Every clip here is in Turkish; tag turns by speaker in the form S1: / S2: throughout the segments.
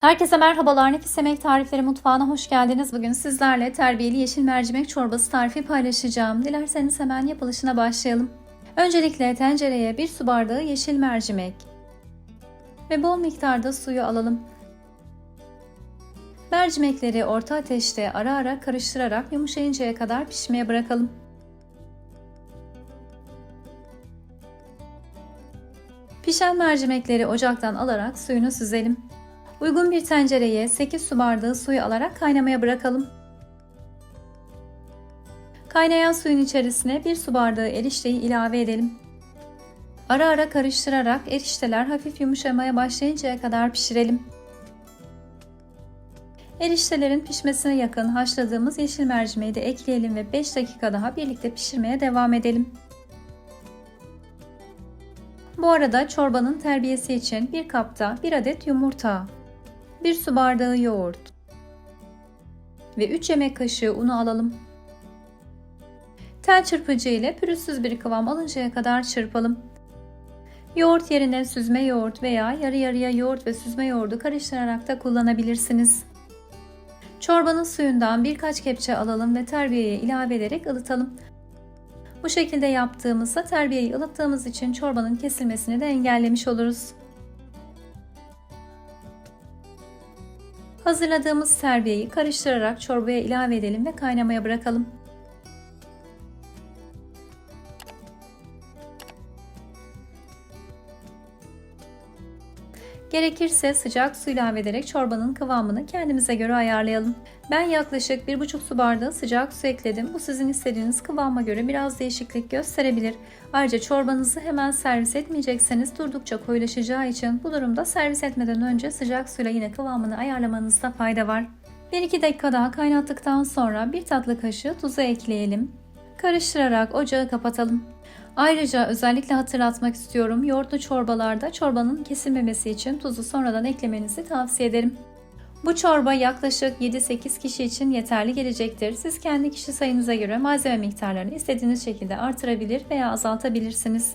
S1: Herkese merhabalar. Nefis Yemek Tarifleri Mutfağı'na hoş geldiniz. Bugün sizlerle terbiyeli yeşil mercimek çorbası tarifi paylaşacağım. Dilerseniz hemen yapılışına başlayalım. Öncelikle tencereye 1 su bardağı yeşil mercimek ve bol miktarda suyu alalım. Mercimekleri orta ateşte ara ara karıştırarak yumuşayıncaya kadar pişmeye bırakalım. Pişen mercimekleri ocaktan alarak suyunu süzelim. Uygun bir tencereye 8 su bardağı suyu alarak kaynamaya bırakalım. Kaynayan suyun içerisine 1 su bardağı erişteyi ilave edelim. Ara ara karıştırarak erişteler hafif yumuşamaya başlayıncaya kadar pişirelim. Eriştelerin pişmesine yakın haşladığımız yeşil mercimeği de ekleyelim ve 5 dakika daha birlikte pişirmeye devam edelim. Bu arada çorbanın terbiyesi için bir kapta 1 adet yumurta, 1 su bardağı yoğurt ve 3 yemek kaşığı unu alalım. Tel çırpıcı ile pürüzsüz bir kıvam alıncaya kadar çırpalım. Yoğurt yerine süzme yoğurt veya yarı yarıya yoğurt ve süzme yoğurdu karıştırarak da kullanabilirsiniz. Çorbanın suyundan birkaç kepçe alalım ve terbiyeye ilave ederek ılıtalım. Bu şekilde yaptığımızda terbiyeyi ılıttığımız için çorbanın kesilmesini de engellemiş oluruz. Hazırladığımız terbiyeyi karıştırarak çorbaya ilave edelim ve kaynamaya bırakalım. Gerekirse sıcak su ilave ederek çorbanın kıvamını kendimize göre ayarlayalım. Ben yaklaşık 1,5 su bardağı sıcak su ekledim. Bu sizin istediğiniz kıvama göre biraz değişiklik gösterebilir. Ayrıca çorbanızı hemen servis etmeyecekseniz durdukça koyulaşacağı için bu durumda servis etmeden önce sıcak suyla yine kıvamını ayarlamanızda fayda var. 1-2 dakika daha kaynattıktan sonra 1 tatlı kaşığı tuzu ekleyelim. Karıştırarak ocağı kapatalım. Ayrıca özellikle hatırlatmak istiyorum yoğurtlu çorbalarda çorbanın kesilmemesi için tuzu sonradan eklemenizi tavsiye ederim. Bu çorba yaklaşık 7-8 kişi için yeterli gelecektir. Siz kendi kişi sayınıza göre malzeme miktarlarını istediğiniz şekilde artırabilir veya azaltabilirsiniz.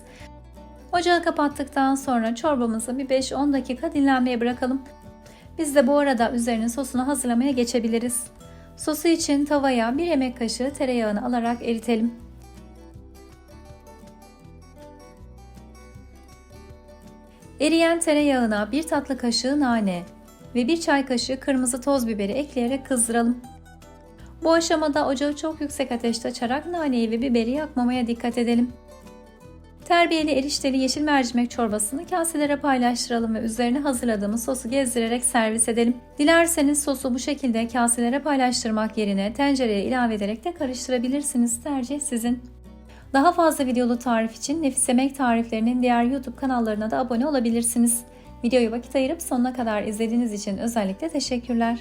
S1: Ocağı kapattıktan sonra çorbamızı bir 5-10 dakika dinlenmeye bırakalım. Biz de bu arada üzerine sosunu hazırlamaya geçebiliriz. Sosu için tavaya 1 yemek kaşığı tereyağını alarak eritelim. Eriyen tereyağına 1 tatlı kaşığı nane ve 1 çay kaşığı kırmızı toz biberi ekleyerek kızdıralım. Bu aşamada ocağı çok yüksek ateşte açarak naneyi ve biberi yakmamaya dikkat edelim. Terbiyeli erişteli yeşil mercimek çorbasını kaselere paylaştıralım ve üzerine hazırladığımız sosu gezdirerek servis edelim. Dilerseniz sosu bu şekilde kaselere paylaştırmak yerine tencereye ilave ederek de karıştırabilirsiniz. Tercih sizin. Daha fazla videolu tarif için Nefis Yemek Tariflerinin diğer YouTube kanallarına da abone olabilirsiniz. Videoyu vakit ayırıp sonuna kadar izlediğiniz için özellikle teşekkürler.